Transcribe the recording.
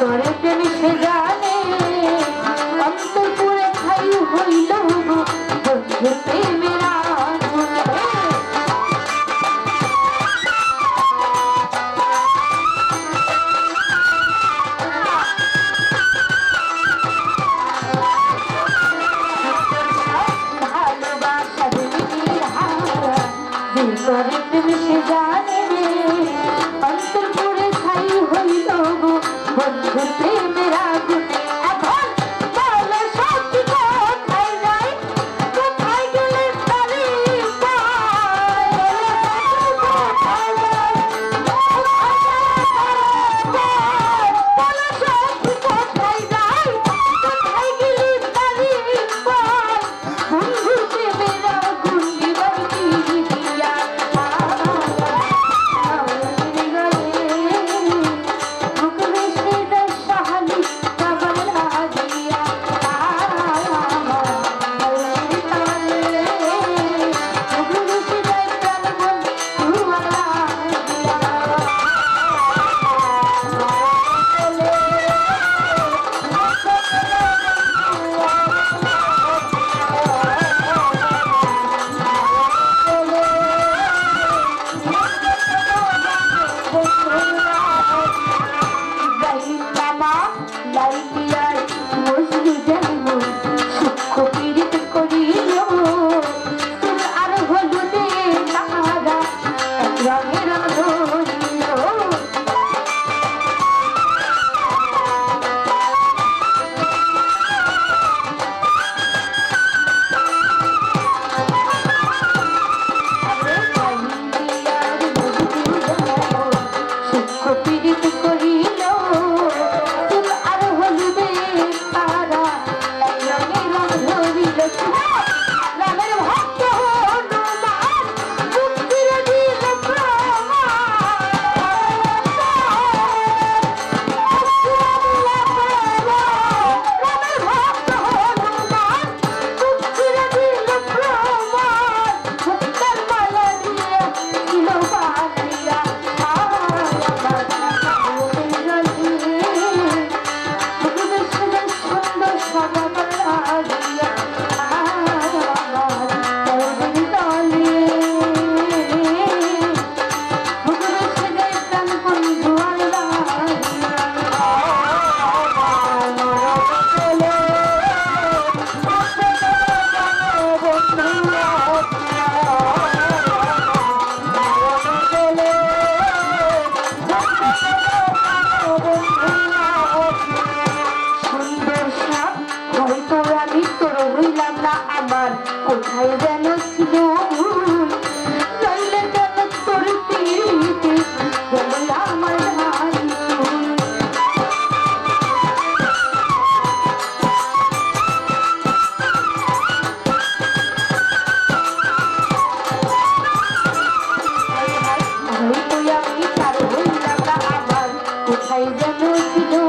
করে প্রেমী সে জানে অন্তপুরে খাই হইল বন্ধু প্রেমের করে তুমি সে জানে o terminar কোথায় যেন স্মরণ লইলে যেন তোর পিড়িতে যেমন আমার কোথায় যেন স্মরণ